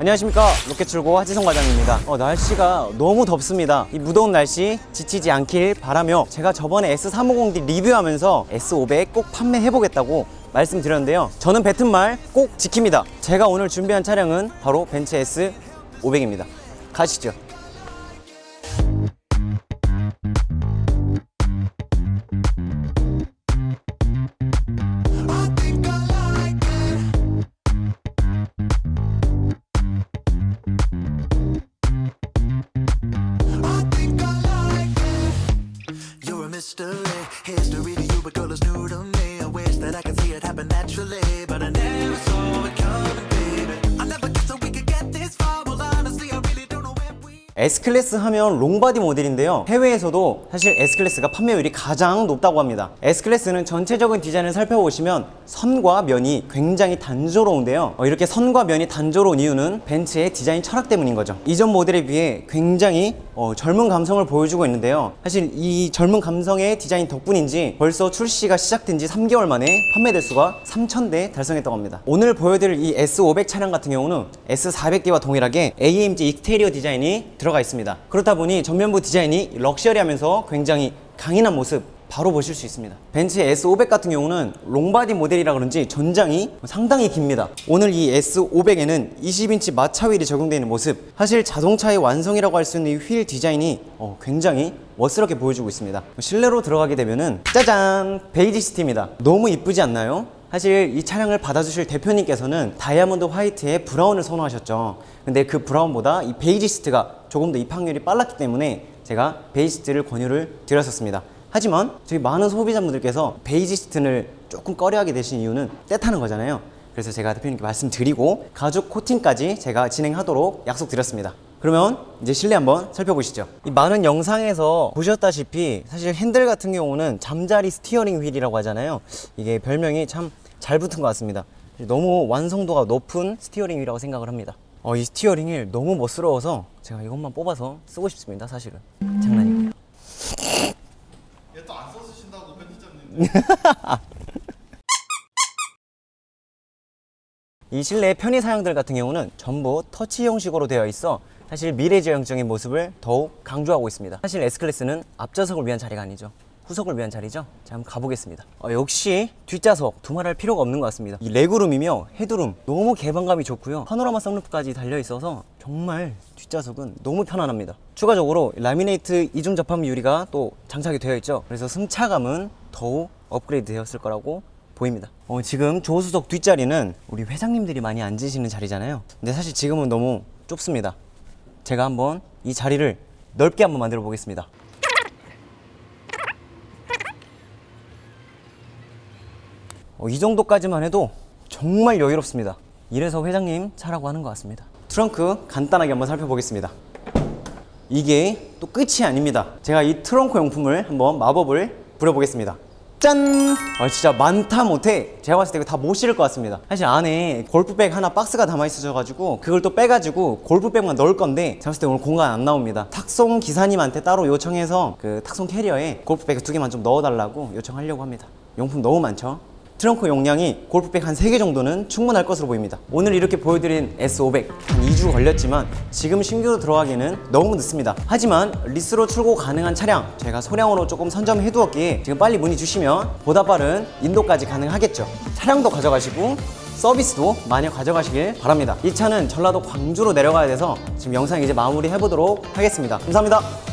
안녕하십니까. 로켓출고 하지성 과장입니다. 어, 날씨가 너무 덥습니다. 이 무더운 날씨 지치지 않길 바라며 제가 저번에 S350D 리뷰하면서 S500 꼭 판매해보겠다고 말씀드렸는데요. 저는 뱉은 말 꼭 지킵니다. 제가 오늘 준비한 차량은 바로 벤츠 S500입니다. 가시죠 mystery, history to you, but girl is new to me. I wish that I could see it happen naturally, but I never saw it coming, baby. I never that we could get this far. Well, honestly, I really don't know where we. S클래스 하면 롱바디 모델인데요. 해외에서도 사실 S클래스가 판매율이 가장 높다고 합니다. S클래스는 전체적인 디자인을 살펴보시면 선과 면이 굉장히 단조로운데요. 어, 이렇게 선과 면이 단조로운 이유는 벤츠의 디자인 철학 때문인 거죠. 이전 모델에 비해 굉장히 어, 젊은 감성을 보여주고 있는데요. 사실 이 젊은 감성의 디자인 덕분인지 벌써 출시가 시작된 지 3개월 만에 판매 대수가 3,000대 달성했다고 합니다. 오늘 보여드릴 이 S500 차량 같은 경우는 S400D와 동일하게 AMG 익스테리어 디자인이 들어가 있습니다. 그렇다 보니 전면부 디자인이 럭셔리하면서 굉장히 강인한 모습 바로 보실 수 있습니다. 벤츠의 S500 같은 경우는 롱바디 모델이라 그런지 전장이 상당히 깁니다. 오늘 이 S500에는 20인치 마차 휠이 적용되어 있는 모습 사실 자동차의 완성이라고 할 수 있는 이 휠 디자인이 어, 굉장히 멋스럽게 보여주고 있습니다. 실내로 들어가게 되면은 짜잔 베이지 시트입니다. 너무 이쁘지 않나요? 사실 이 차량을 받아주실 대표님께서는 다이아몬드 화이트에 브라운을 선호하셨죠. 근데 그 브라운보다 이 베이지 시트가 조금 더 입항률이 빨랐기 때문에 제가 베이지 시트를 권유를 드렸었습니다. 하지만 저희 많은 소비자분들께서 베이지 시트를 조금 꺼려하게 되신 이유는 떼타는 거잖아요. 그래서 제가 대표님께 말씀드리고 가죽 코팅까지 제가 진행하도록 약속드렸습니다. 그러면 이제 실내 한번 살펴보시죠. 이 많은 영상에서 보셨다시피 사실 핸들 같은 경우는 잠자리 스티어링 휠이라고 하잖아요. 이게 별명이 참 잘 붙은 것 같습니다. 너무 완성도가 높은 스티어링 휠이라고 생각을 합니다. 어, 이 스티어링 휠 너무 멋스러워서 제가 이것만 뽑아서 쓰고 싶습니다. 사실은 장난이고요. 얘 또 안 써주신다고 편집자님 이 실내 편의 사양들 같은 경우는 전부 터치 형식으로 되어 있어 사실 미래지향적인 모습을 더욱 강조하고 있습니다. 사실 S클래스는 앞좌석을 위한 자리가 아니죠. 후석을 위한 자리죠. 자, 한번 가보겠습니다. 어, 역시 뒷좌석 두말할 필요가 없는 것 같습니다. 이 레그룸이며 헤드룸 너무 개방감이 좋고요. 파노라마 썬루프까지 달려 있어서 정말 뒷좌석은 너무 편안합니다. 추가적으로 라미네이트 이중 접합 유리가 또 장착이 되어 있죠. 그래서 승차감은 더욱 업그레이드 되었을 거라고 보입니다. 어, 지금 조수석 뒷자리는 우리 회장님들이 많이 앉으시는 자리잖아요. 근데 사실 지금은 너무 좁습니다. 제가 한번 이 자리를 넓게 한번 만들어 보겠습니다. 어, 이 정도까지만 해도 정말 여유롭습니다. 이래서 회장님 차라고 하는 것 같습니다. 트렁크 간단하게 한번 살펴보겠습니다. 이게 또 끝이 아닙니다. 제가 이 트렁크 용품을 한번 마법을 부려보겠습니다. 짠! 아, 진짜 많다 못해 제가 봤을 때 이거 다 못 실을 것 같습니다. 사실 안에 골프백 하나 박스가 담아 있어져가지고 그걸 또 빼가지고 골프백만 넣을 건데 제가 봤을 때 오늘 공간 안 나옵니다. 탁송 기사님한테 따로 요청해서 그 탁송 캐리어에 골프백 두 개만 좀 넣어달라고 요청하려고 합니다. 용품 너무 많죠? 트렁크 용량이 골프백 한 3개 정도는 충분할 것으로 보입니다. 오늘 이렇게 보여드린 S500 한 2주 걸렸지만 지금 신규로 들어가기에는 너무 늦습니다. 하지만 리스로 출고 가능한 차량 제가 소량으로 조금 선점해 두었기에 지금 빨리 문의 주시면 보다 빠른 인도까지 가능하겠죠. 차량도 가져가시고 서비스도 많이 가져가시길 바랍니다. 이 차는 전라도 광주로 내려가야 돼서 지금 영상 이제 마무리 해보도록 하겠습니다. 감사합니다.